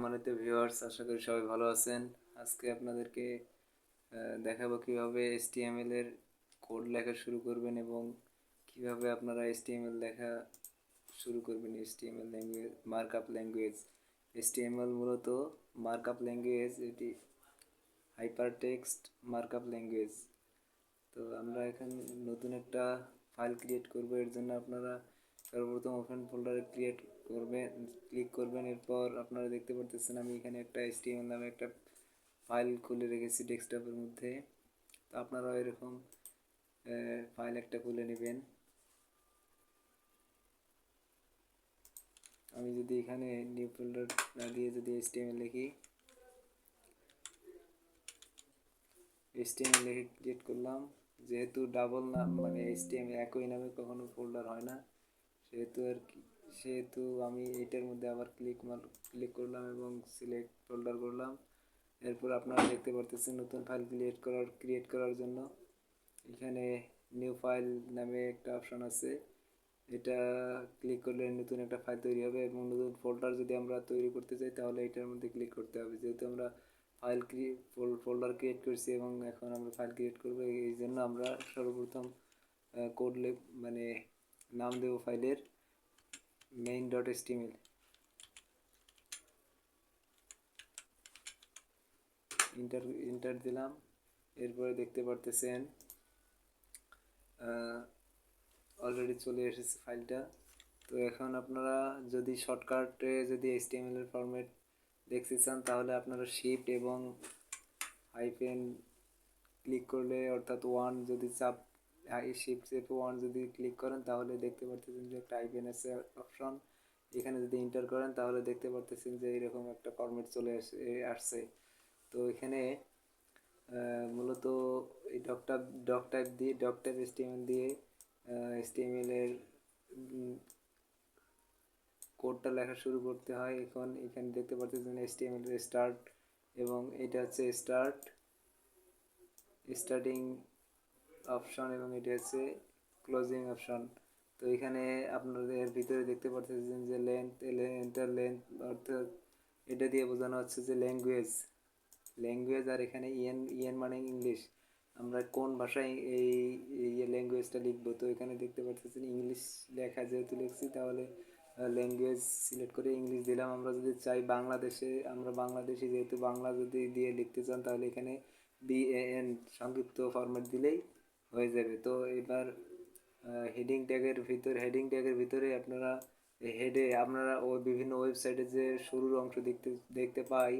সম্মানিত ভিউয়ার্স আশা করি সবাই ভালো আছেন। আজকে আপনাদেরকে দেখাবো কীভাবে HTML এর কোড লেখা শুরু করবেন এবং কীভাবে আপনারা HTML লেখা শুরু করবেন। HTML language markup language HTML মূলত মার্কআপ ল্যাঙ্গুয়েজ এটি হাইপার টেক্সট মার্কআপ ল্যাঙ্গুয়েজ তো আমরা এখানে নতুন একটা ফাইল ক্রিয়েট করব। এর জন্য আপনারা সর্বপ্রথম ওপেন ফোল্ডারে ক্রিয়েট করবেন ক্লিক করবেন, এরপর আপনারা দেখতে পারতেছেন আমি এখানে একটা HTML নামে একটা ফাইল খুলে রেখেছি ডেস্কটপের মধ্যে। তো আপনারাও এরকম ফাইল একটা খুলে নেবেন। আমি যদি এখানে নিউ ফোল্ডার না দিয়ে যদি HTML লিখি, HTML লিখে ক্রিয়েট করলাম। যেহেতু ডাবল নাম মানে HTML একই নামে কখনো ফোল্ডার হয় না। সেহেতু আর কি, সেহেতু আমি এটার মধ্যে আবার ক্লিক মার ক্লিক করলাম এবং সিলেক্ট ফোল্ডার করলাম। এরপর আপনারা দেখতে পারতেছেন নতুন ফাইল ক্রিয়েট করার ক্রিয়েট করার জন্য। এখানে নিউ ফাইল নামে একটা অপশন আছে। এটা ক্লিক করলে নতুন একটা ফাইল তৈরি হবে এবং নতুন ফোল্ডার যদি আমরা তৈরি করতে চাই, তাহলে এটার মধ্যে ক্লিক করতে হবে। যেহেতু আমরা ফাইল ফোল্ডার ক্রিয়েট করছি এবং এখন আমরা ফাইল ক্রিয়েট করব, এই জন্য আমরা সর্বপ্রথম কোড মানে নাম দেব ফাইলের main dot HTML enter enter দিলাম, এরপরে দেখতে পারতেছেন অলরেডি চলে এসেছে ফাইলটা। তো এখন আপনারা যদি শর্টকাটে যদি এইচটিএমএল এর ফরম্যাট দেখতে চান, তাহলে আপনারা শিফট এবং হাইফেন ক্লিক করলে অর্থাৎ ওয়ান যদি চাপ শিফট চেপে ওয়ান যদি ক্লিক করেন, তাহলে দেখতে পারতেছেন যে একটা আইপেন আছে অপশন এখানে যদি এন্টার করেন, তাহলে দেখতে পারতেছেন যে এরকম একটা ফরম্যাট চলে আসে আসছে। তো এখানে মূলত এই ডক টাইপ ডক টাইপ দিয়ে ডক টাইপ এসটিএমএল দিয়ে এসটিএমএল এর কোডটা লেখা শুরু করতে হয়। এখন এখানে দেখতে পাচ্ছেন এসটিএমএল স্টার্ট এবং এটা হচ্ছে স্টার্ট স্টার্টিং অপশন এবং এটা হচ্ছে ক্লোজিং অপশন তো এখানে আপনাদের ভিতরে দেখতে পাচ্ছেন যে লেন্থ এন্টার লেন্থ অর্থাৎ এটা দিয়ে বোঝানো হচ্ছে যে ল্যাঙ্গুয়েজ ল্যাঙ্গুয়েজ আর এখানে ইএন ইএন মানে ইংলিশ। আমরা কোন ভাষায় এই ইয়ে ল্যাঙ্গুয়েজটা লিখব? তো এখানে দেখতে পাচ্ছেন ইংলিশ লেখা যেহেতু লিখছি, তাহলে ল্যাঙ্গুয়েজ সিলেক্ট করে ইংলিশ দিলাম। আমরা যদি চাই বাংলাদেশে, আমরা বাংলাদেশি যেহেতু বাংলা যদি দিয়ে লিখতে চান, তাহলে এখানে বিএএন সংক্ষিপ্ত ফরম্যাট দিলেই হয়ে যাবে। তো এবার হেডিং ট্যাগের ভিতরে হেডিং ট্যাগের ভিতরে আপনারা হেডে আপনারা ওই বিভিন্ন ওয়েবসাইটে যে শুরুর অংশ দেখতে দেখতে পাই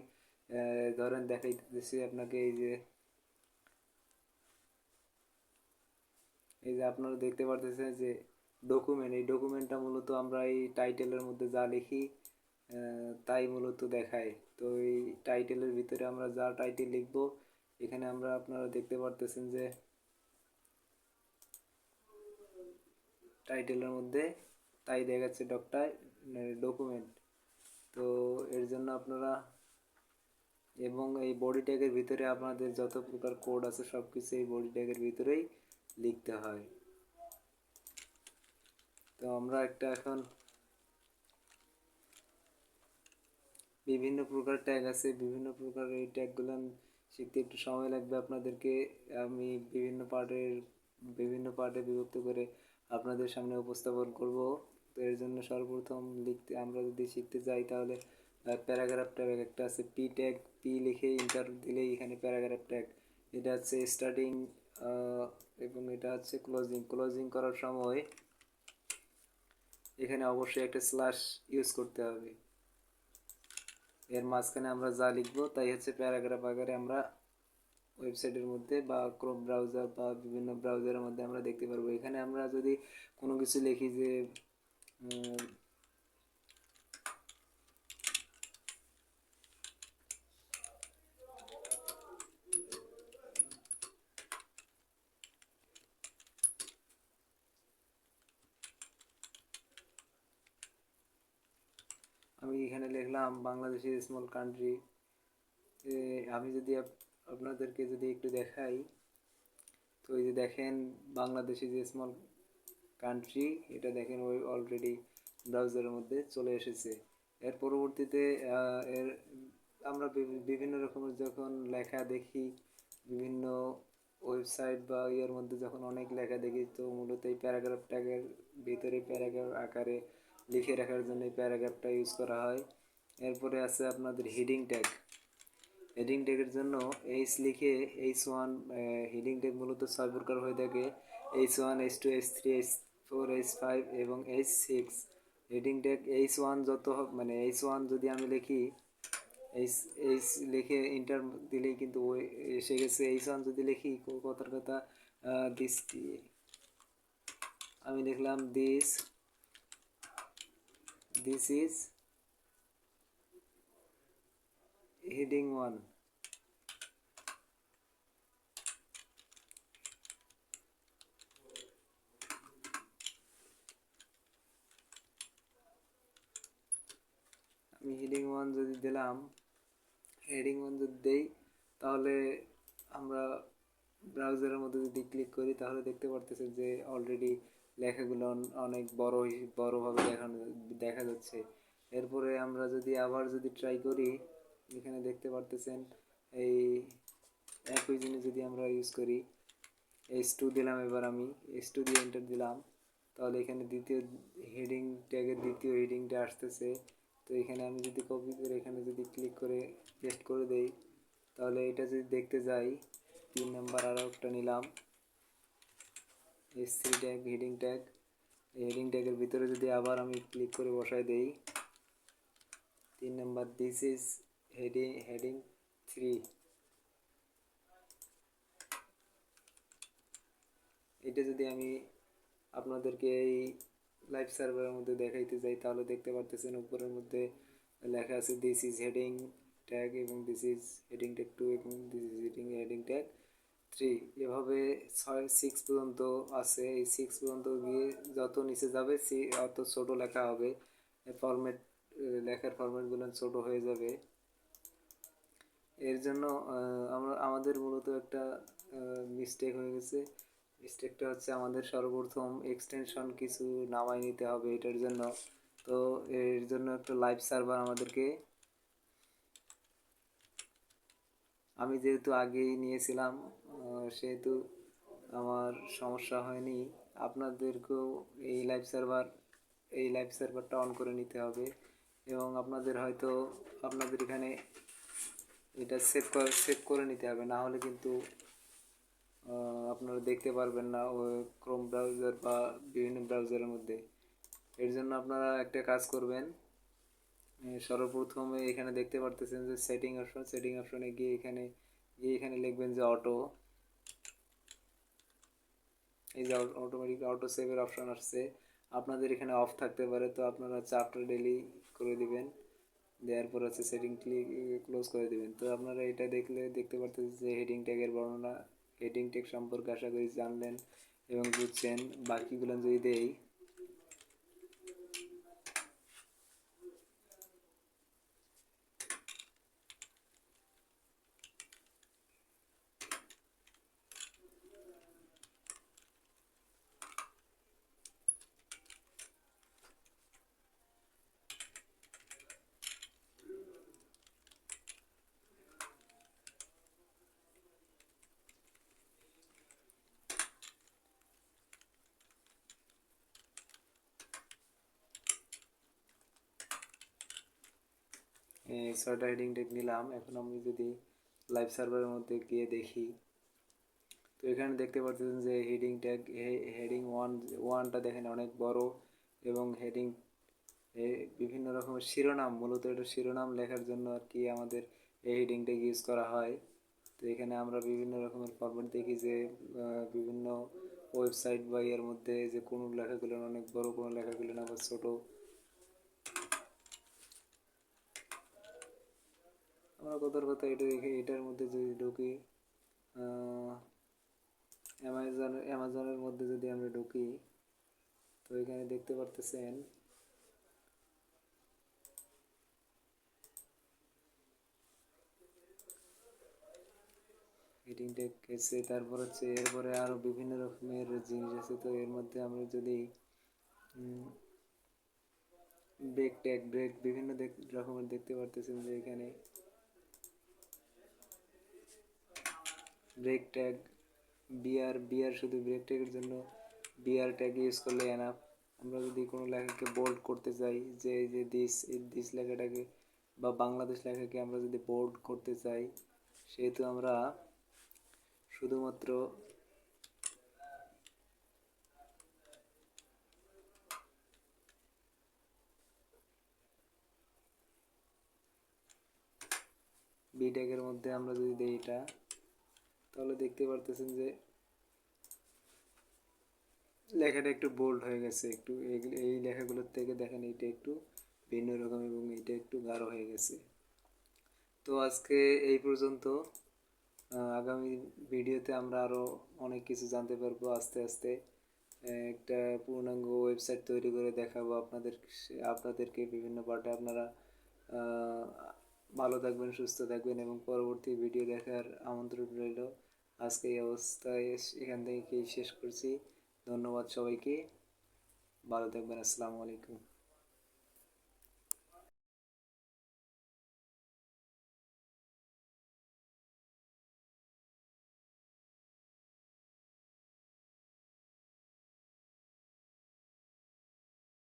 ধরেন দেখাইতেছি আপনাকে এই যে এই যে আপনারা দেখতে পারতেছেন যে ডকুমেন্ট এই ডকুমেন্টটা মূলত আমরা এই টাইটেলের মধ্যে যা লিখি তাই মূলত দেখায়। তো এই টাইটেলের ভিতরে আমরা যা টাইটেল লিখব, এখানে আমরা আপনারা দেখতে পারতেছেন যে টাইটেলের মধ্যে, তাই দেখাচ্ছে ডকটা ডকুমেন্ট তো এর জন্য আপনারা, এবং এই বডি ট্যাগের ভিতরে আপনাদের যত প্রকার কোড আছে সব কিছু এই বডি ট্যাগের ভিতরেই লিখতে হয়। তো আমরা একটা এখন বিভিন্ন প্রকার ট্যাগ আছে, বিভিন্ন প্রকার এই ট্যাগগুলো শিখতে একটু সময় লাগবে আপনাদেরকে। আমি বিভিন্ন পার্টের বিভিন্ন পার্টে বিভক্ত করে আপনাদের সামনে উপস্থাপন করব। তো এর জন্য সর্বপ্রথম লিখতে আমরা যদি শিখতে যাই তাহলে প্যারাগ্রাফ ট্যাগ একটা আছে পি ট্যাগ পি লিখে ইন্টার দিলেই এখানে প্যারাগ্রাফ ট্যাগ এটা হচ্ছে স্টার্টিং এবং এটা হচ্ছে ক্লোজিং ক্লোজিং করার সময় এখানে অবশ্যই একটা স্ল্যাশ ইউজ করতে হবে। এর মাঝখানে আমরা যা লিখব তাই হচ্ছে প্যারাগ্রাফ আকারে আমরা ওয়েবসাইটের মধ্যে বা ক্রোম ব্রাউজার বা বিভিন্ন ব্রাউজারের মধ্যে আমরা দেখতে পারব। এখানে আমরা যদি কোনো কিছু লিখি যে আমি এখানে লিখলাম বাংলাদেশের স্মল কান্ট্রি আমি যদি আপনাদেরকে যদি একটু দেখাই, তো এই যে দেখেন বাংলাদেশে যে স্মল কান্ট্রি এটা দেখেন ওই অলরেডি ব্রাউজারের মধ্যে চলে এসেছে। এর পরবর্তীতে এর আমরা বিভিন্ন রকমের যখন লেখা দেখি, বিভিন্ন ওয়েবসাইট বা ইয়ের মধ্যে যখন অনেক লেখা দেখি, তো মূলত এই প্যারাগ্রাফ ট্যাগের ভিতরে প্যারাগ্রাফ আকারে লিখে রাখার জন্য এই প্যারাগ্রাফটা ইউজ করা হয়। এরপরে আছে আপনাদের হিডিং ট্যাগ হেডিং ট্যাগের জন্য এইচ লিখে এইচ ওয়ান হেডিং ট্যাগ মূলত ছয় প্রকার হয়ে থাকে। H one H two H three H four H five এবং H six heading tag H one যত মানে এইচ ওয়ান যদি আমি লিখি এইচ এইচ লিখে ইন্টার দিলেই কিন্তু ওই এসে গেছে। এইচ ওয়ান যদি লিখি কথার কথা দিস আমি লিখলাম this this is heading one আমি হেডিং ওয়ান যদি দিলাম হেডিং ওয়ান যদি দেই, তাহলে আমরা ব্রাউজারের মধ্যে যদি ক্লিক করি, তাহলে দেখতে পারতেছে যে অলরেডি লেখাগুলো অন- অনেক বড় বড়ভাবে দেখানো, দেখা যাচ্ছে। এরপরে আমরা যদি আবার যদি ট্রাই করি, এখানে দেখতে পারতেছেন, এই একই জিনিস যদি আমরা ইউজ করি এইচ টু দিলাম এবার আমি এইচ টু দিয়ে এন্টার দিলাম, তাহলে এখানে দ্বিতীয় হেডিং ট্যাগের দ্বিতীয় হেডিংটা আসতেছে। তো এখানে আমি যদি কপি করে এখানে যদি ক্লিক করে পেস্ট করে দেই, তাহলে এটা যদি দেখতে যাই, তিন নাম্বার আরও একটা নিলাম। S C tag heading tag এই হেডিং ট্যাগের ভিতরে যদি আবার আমি ক্লিক করে বসাই দেই, তিন number this is heading heading three এটা যদি আমি আপনাদেরকে এই লাইভ সার্ভারের মধ্যে দেখাইতে যাই, তাহলে দেখতে পারতেছেন উপরের মধ্যে লেখা আছে দিস ইজ হেডিং ট্যাগ এবং this is heading tag two এবং this is heading heading tag three এভাবে ছয় সিক্স পর্যন্ত আছে। এই সিক্স পর্যন্ত গিয়ে যত নিচে যাবে, সি অত ছোটো লেখা হবে। ফরম্যাট লেখার ফরম্যাটগুলো ছোট হয়ে যাবে। এর জন্য আমরা, আমাদের মূলত একটা মিস্টেক হয়ে গেছে। মিস্টেকটা হচ্ছে আমাদের সর্বপ্রথম এক্সটেনশন কিছু নামাই নিতে হবে এটার জন্য। তো এর জন্য একটা লাইভ সার্ভার আমাদেরকে আমি যেহেতু আগেই নিয়েছিলাম সেহেতু আমার সমস্যা হয়নি। আপনাদেরকেও এই লাইভ সার্ভার এই লাইভ সার্ভারটা অন করে নিতে হবে এবং আপনাদের হয়তো, আপনাদের এখানে এটা সেভ করে সেভ করে নিতে হবে। না হলে কিন্তু আপনারা দেখতে পারবেন না ক্রোম ব্রাউজার বা বিভিন্ন ব্রাউজারের মধ্যে। এর জন্য আপনারা একটা কাজ করবেন সর্বপ্রথমে এখানে দেখতে পারতেছেন যে সেটিং অপশন সেটিং অপশনে গিয়ে এখানে গিয়ে এখানে লিখবেন যে অটো এই যে অটোমেটিক অটো সেভের অপশন আসছে। আপনাদের এখানে অফ থাকতে পারে, তো আপনারা চাপটা ডেলি করে দিবেন। দেওয়ার পর হচ্ছে সেটিং ক্লিক ক্লোজ করে দিবেন। তো আপনারা এটা দেখলে, দেখতে পারতেছেন যে হেডিং ট্যাগের বর্ণনা হেডিং টেক সম্পর্কে আশা করি জানলেন এবং বুঝছেন। বাকিগুলো যদি দেই ছয়টা হেডিং ট্যাগ নিলাম। এখন আমি যদি লাইভ সার্ভারের মধ্যে গিয়ে দেখি, তো এখানে দেখতে পাচ্ছেন যে হেডিং ট্যাগ হেডিং ওয়ান ওয়ানটা দেখেন অনেক বড় এবং হেডিং বিভিন্ন রকমের শিরোনাম, মূলত এটা শিরোনাম লেখার জন্য আর কি আমাদের এই হেডিং ট্যাগ ইউজ করা হয়। তো এখানে আমরা বিভিন্ন রকমের ফরম্যাট দেখি যে বিভিন্ন ওয়েবসাইট বা এর মধ্যে যে কোনো লেখাগুলো, অনেক বড় কোনো লেখাগুলো আবার ছোট আমরা কথার কথা এটা দেখি এটার মধ্যে যদি ঢুকি অ্যামাজন অ্যামাজনের মধ্যে যদি আমরা ঢুকি, তো এখানে দেখতে পারতেছেন টেক এসে তারপর হচ্ছে এরপরে আরও বিভিন্ন রকমের জিনিস আছে, তো এর মধ্যে আমরা যদি ব্রেক ট্যাগ ব্রেক বিভিন্ন রকমের দেখতে পারতেছেন যে এখানে ব্রেক ট্যাগ বিআর বিআর শুধু ব্রেক ট্যাগের জন্য বিআর ট্যাগ ইউজ করলে এনাফ আমরা যদি কোনো লেখাকে বোল্ড করতে চাই, যে যে দিস দিস লেখাটাকে বা বাংলাদেশ লেখাকে আমরা যদি বোল্ড করতে চাই, সেহেতু আমরা শুধুমাত্র বি ট্যাগের মধ্যে আমরা যদি দিই এটা তাহলে দেখতে পারতেছেন যে লেখাটা একটু বোল্ড হয়ে গেছে, একটু এই লেখাগুলোর থেকে দেখেন এইটা একটু ভিন্ন রকম এবং এটা একটু গাঢ় হয়ে গেছে। তো আজকে এই পর্যন্ত আগামী ভিডিওতে আমরা আরও অনেক কিছু জানতে পারব আস্তে আস্তে। একটা পূর্ণাঙ্গ ওয়েবসাইট তৈরি করে দেখাবো আপনাদের, আপনাদেরকে বিভিন্ন পার্টে আপনারা ভালো থাকবেন, সুস্থ থাকবেন এবং পরবর্তী ভিডিও দেখার আমন্ত্রণ রইল। আজকে এই অবস্থায় এখান থেকেই শেষ করছি। ধন্যবাদ সবাইকে। ভালো থাকবেন। আসসালামু আলাইকুম।